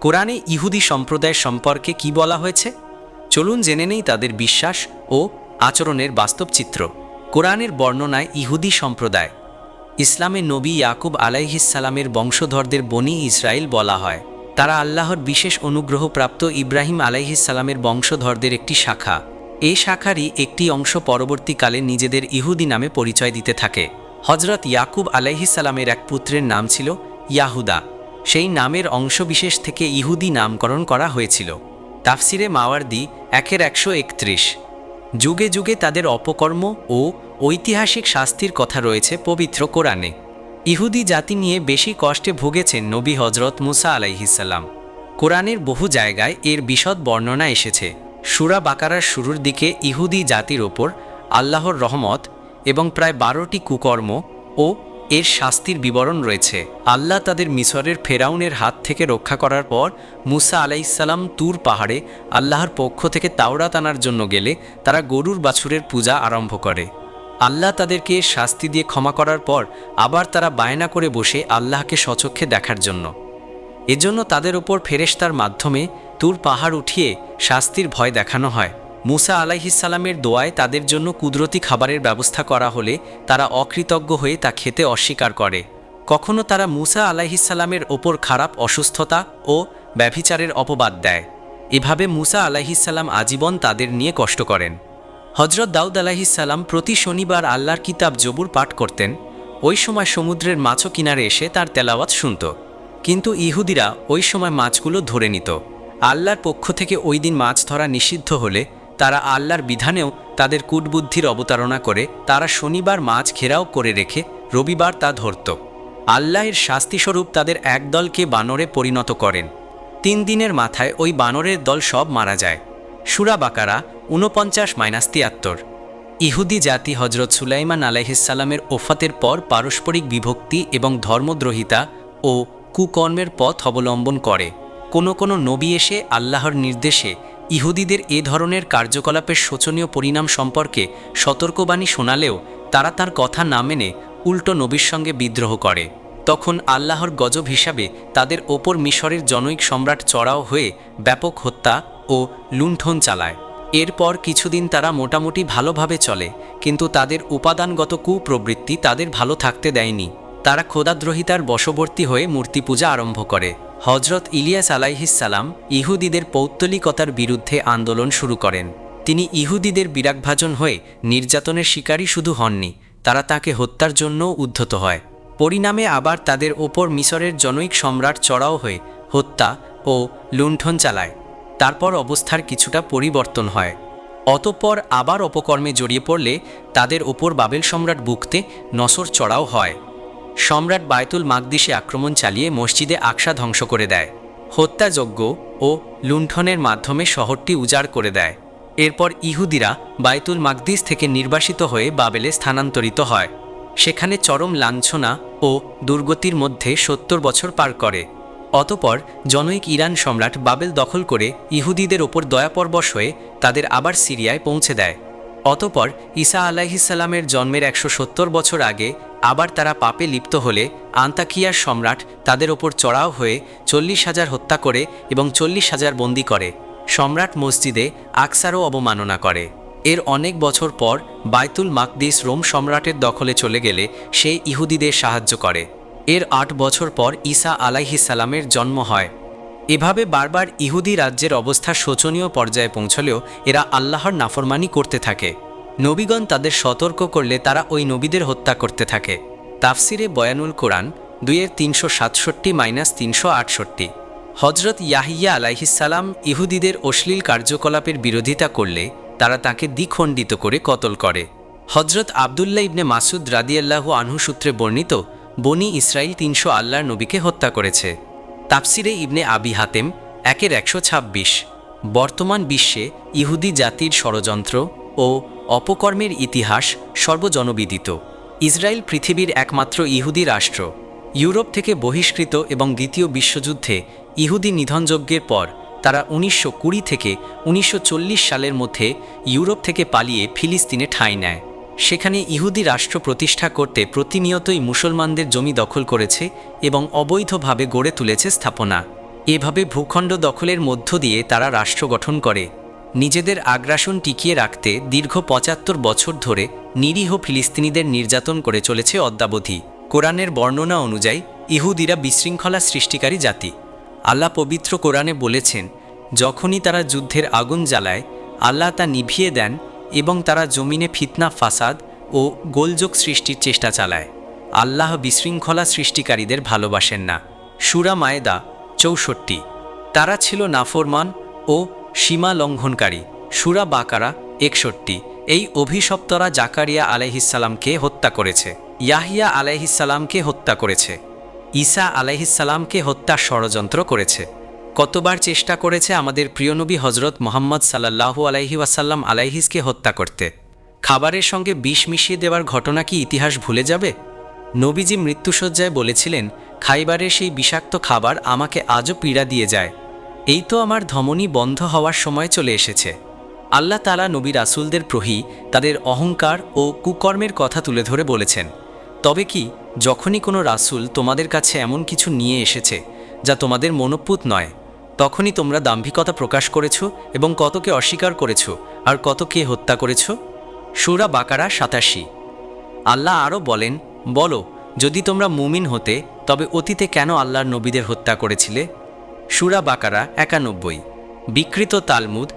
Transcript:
কোরআনে ইহুদি সম্প্রদায় সম্পর্কে কি বলা হয়েছে? চলুন জেনে নেই তাদের বিশ্বাস ও আচরণের বাস্তব চিত্র। কোরআনের বর্ণনায় ইহুদি সম্প্রদায়। ইসলামের নবী ইয়াকুব আলাইহিসালামের বংশধরদের বনি ইসরায়েল বলা হয়। তারা আল্লাহর বিশেষ অনুগ্রহপ্রাপ্ত ইব্রাহিম আলাইহিসালামের বংশধরদের একটি শাখা। এই শাখারই একটি অংশ পরবর্তীকালে নিজেদের ইহুদি নামে পরিচয় দিতে থাকে। হজরত ইয়াকুব আলাইহিসালামের এক পুত্রের নাম ছিল ইয়াহুদা। সেই নামের অংশবিশেষ থেকে ইহুদি নামকরণ করা হয়েছিল। তাফসিরে মাওয়ার্দি একের একশো একত্রিশ। যুগে যুগে তাদের অপকর্ম ও ঐতিহাসিক শাস্তির কথা রয়েছে পবিত্র কোরআনে। ইহুদি জাতি নিয়ে বেশি কষ্টে ভুগেছেন নবী হজরত মুসা আলাইহিসাল্লাম কোরআনের বহু জায়গায় এর বিশদ বর্ণনা এসেছে। সুরা বাকারার শুরুর দিকে ইহুদি জাতির ওপর আল্লাহর রহমত এবং প্রায় বারোটি কুকর্ম ও এর শাস্তির বিবরণ রয়েছে। আল্লাহ তাদের মিশরের ফেরাউনের হাত থেকে রক্ষা করার পর মুসা আলাইসাল্লাম তুর পাহাড়ে আল্লাহর পক্ষ থেকে তাওরাত আনার জন্য গেলে তারা গরুর বাছুরের পূজা আরম্ভ করে। আল্লাহ তাদেরকে শাস্তি দিয়ে ক্ষমা করার পর আবার তারা বায়না করে বসে আল্লাহকে সচক্ষে দেখার জন্য। এজন্য তাদের ওপর ফেরেশতার মাধ্যমে তুর পাহাড় উঠিয়ে শাস্তির ভয় দেখানো হয়। মুসা আলাইহিসাল্লামের দোয়ায় তাদের জন্য কুদরতি খাবারের ব্যবস্থা করা হলে তারা অকৃতজ্ঞ হয়ে তা খেতে অস্বীকার করে। কখনো তারা মুসা আলাইহিসাল্লামের ওপর খারাপ অসুস্থতা ও ব্যভিচারের অপবাদ দেয়। এভাবে মুসা আলাইহিসাল্লাম আজীবন তাদের নিয়ে কষ্ট করেন। হজরত দাউদ আলাহিসাল্লাম প্রতি শনিবার আল্লাহর কিতাব জবুর পাঠ করতেন। ওই সময় সমুদ্রের মাছও কিনারে এসে তার তেলাওয়াত শুনত। কিন্তু ইহুদিরা ওই সময় মাছগুলো ধরে নিত। আল্লাহর পক্ষ থেকে ওই দিন মাছ ধরা নিষিদ্ধ হলে তারা আল্লাহর বিধানেও তাদের কূটবুদ্ধির অবতারণা করে, তারা শনিবার মাছ ঘেরাও করে রেখে রবিবার তা ধরত। আল্লাহের শাস্তিস্বরূপ তাদের এক দলকে বানরে পরিণত করেন। তিন দিনের মাথায় ওই বানরের দল সব মারা যায়। সুরা বাকারা ঊনপঞ্চাশ মাইনাস তিয়াত্তর। ইহুদি জাতি হজরত সুলাইমান আলাইহিসাল্লামের ওফাতের পর পারস্পরিক বিভক্তি এবং ধর্মদ্রোহিতা ও কুকর্মের পথ অবলম্বন করে। কোনো কোনো নবী এসে আল্লাহর নির্দেশে ইহুদিদের এ ধরনের কার্যকলাপের শোচনীয় পরিণাম সম্পর্কে সতর্কবাণী শোনালেও তারা তার কথা না মেনে উল্টো নবীর সঙ্গে বিদ্রোহ করে। তখন আল্লাহর গজব হিসাবে তাদের ওপর মিশরের জনৈক সম্রাট চড়াও হয়ে ব্যাপক হত্যা ও লুণ্ঠন চালায়। এরপর কিছুদিন তারা মোটামুটি ভালোভাবে চলে, কিন্তু তাদের উপাদানগত কুপ্রবৃত্তি তাদের ভালো থাকতে দেয়নি। তারা খোদাদ্রোহিতার বশবর্তী হয়ে মূর্তি পূজা আরম্ভ করে। হজরত ইলিয়াস আলাইহিসাল্লাম ইহুদিদের পৌত্তলিকতার বিরুদ্ধে আন্দোলন শুরু করেন। তিনি ইহুদিদের বিরাগভাজন হয়ে নির্যাতনের শিকারী শুধু হননি, তারা তাকে হত্যার জন্য উদ্ধত হয়। পরিণামে আবার তাদের ওপর মিশরের জনৈক সম্রাট চড়াও হয়ে হত্যা ও লুণ্ঠন চালায়। তারপর অবস্থার কিছুটা পরিবর্তন হয়। অতঃপর আবার অপকর্মে জড়িয়ে পড়লে তাদের ওপর বাবেল সম্রাট বুকতে নসর চড়াও হয়। সম্রাট বায়তুল মাকদিসে আক্রমণ চালিয়ে মসজিদে আকসা ধ্বংস করে দেয়। হত্যাযজ্ঞ ও লুণ্ঠনের মাধ্যমে শহরটি উজাড় করে দেয়। এরপর ইহুদিরা বায়তুল মাকদিস থেকে নির্বাসিত হয়ে বাবেলে স্থানান্তরিত হয়। সেখানে চরম লাঞ্ছনা ও দুর্গতির মধ্যে সত্তর বছর পার করে। অতপর জনৈক ইরান সম্রাট বাবেল দখল করে ইহুদিদের ওপর দয়াপরবশ হয়ে তাদের আবার সিরিয়ায় পৌঁছে দেয়। অতপর ঈসা আলাইহিসাল্লামের জন্মের একশো সত্তর বছর আগে আবার তারা পাপে লিপ্ত হলে আন্তাকিয়ার সম্রাট তাদের ওপর চড়াও হয়ে চল্লিশ হাজার হত্যা করে এবং চল্লিশ হাজার বন্দি করে। সম্রাট মসজিদে আকসারও অবমাননা করে। এর অনেক বছর পর বায়তুল মাকদিস রোম সম্রাটের দখলে চলে গেলে সে ইহুদিদের সাহায্য করে। এর আট বছর পর ঈসা আলাইহিসাল্লামের জন্ম হয়। এভাবে বারবার ইহুদি রাজ্যের অবস্থা শোচনীয় পর্যায়ে পৌঁছলেও এরা আল্লাহর নাফরমানি করতে থাকে। নবীগণ তাদের সতর্ক করলে তারা ওই নবীদের হত্যা করতে থাকে। তাফসিরে বয়ানুল কোরআন দুইয়ের তিনশো সাতষট্টি মাইনাস তিনশো আটষট্টি। হজরত ইয়াহিয়া আলাইহিসাল্লাম ইহুদিদের অশ্লীল কার্যকলাপের বিরোধিতা করলে তারা তাকে দ্বিখণ্ডিত করে কতল করে। হজরত আবদুল্লাহ ইবনে মাসুদ রাদিয়াল্লাহু আনহু সূত্রে বর্ণিত, বনি ইসরায়েল তিনশো আল্লাহর নবীকে হত্যা করেছে। তাফসিরে ইবনে আবি হাতেম একের একশো ছাব্বিশ। বর্তমান বিশ্বে ইহুদি জাতির ষড়যন্ত্র ও অপকর্মের ইতিহাস সর্বজনবিদিত। ইসরায়েল পৃথিবীর একমাত্র ইহুদি রাষ্ট্র। ইউরোপ থেকে বহিষ্কৃত এবং দ্বিতীয় বিশ্বযুদ্ধে ইহুদি নিধনযজ্ঞের পর তারা উনিশশো কুড়ি থেকে উনিশশো চল্লিশ সালের মধ্যে ইউরোপ থেকে পালিয়ে ফিলিস্তিনে ঠাঁই নেয়। সেখানে ইহুদি রাষ্ট্র প্রতিষ্ঠা করতে প্রতিনিয়তই মুসলমানদের জমি দখল করেছে এবং অবৈধভাবে গড়ে তুলেছে স্থাপনা। এভাবে ভূখণ্ড দখলের মধ্য দিয়ে তারা রাষ্ট্র গঠন করে। নিজেদের আগ্রাসন টিকিয়ে রাখতে দীর্ঘ পঁচাত্তর বছর ধরে নিরীহ ফিলিস্তিনিদের নির্যাতন করে চলেছে অদ্যাবধি। কোরআনের বর্ণনা অনুযায়ী, ইহুদিরা বিশৃঙ্খলা সৃষ্টিকারী জাতি। আল্লাহ পবিত্র কোরআনে বলেছেন, যখনই তারা যুদ্ধের আগুন জ্বালায়, আল্লাহ তা নিভিয়ে দেন এবং তারা জমিনে ফিতনা, ফাসাদ ও গোলযোগ সৃষ্টির চেষ্টা চালায়। আল্লাহ বিশৃঙ্খলা সৃষ্টিকারীদের ভালোবাসেন না। সুরা মায়েদা, চৌষট্টি। তারা ছিল নাফরমান ও সীমা লঙ্ঘনকারী, সুরা বাকারা একষট্টি। এই অভিশপ্তরা জাকারিয়া আলাইহিসাল্লামকে হত্যা করেছে। ইয়াহিয়া আলাইহিসাল্লামকে হত্যা করেছে। ঈসা আলাইহিসাল্লামকে হত্যার ষড়যন্ত্র করেছে। কতবার চেষ্টা করেছে আমাদের প্রিয়নবী হজরত মোহাম্মদ সাল্লাহু আলাইহি ওয়াসাল্লাম আলাইহিসকে হত্যা করতে। খাবারের সঙ্গে বিষ মিশিয়ে দেওয়ার ঘটনা কি ইতিহাস ভুলে যাবে? নবীজি মৃত্যুসজ্জায় বলেছিলেন, খাইবারের সেই বিষাক্ত খাবার আমাকে আজও পীড়া দিয়ে যায়। এই তো আমার ধমনী বন্ধ হওয়ার সময় চলে এসেছে। আল্লাহ তালা নবী রাসুলদের প্রহি, তাদের অহংকার ও কুকর্মের কথা তুলে ধরে বলেছেন। তবে কি, যখনই কোনো রাসূল তোমাদের কাছে এমন কিছু নিয়ে এসেছে, যা তোমাদের মনোপুত নয়, তখনই তোমরা দাম্ভিকতা প্রকাশ করেছ এবং কতকে অস্বীকার করেছ আর কতকে হত্যা করেছ? সুরা বাকারা সাতাশি। আল্লাহ আরও বলেন, বলো, যদি তোমরা মুমিন হতে, তবে অতীতে কেন আল্লাহর নবীদের হত্যা করেছিলে? সুরা বাকারা একানব্বই। বিকৃত তালমুদ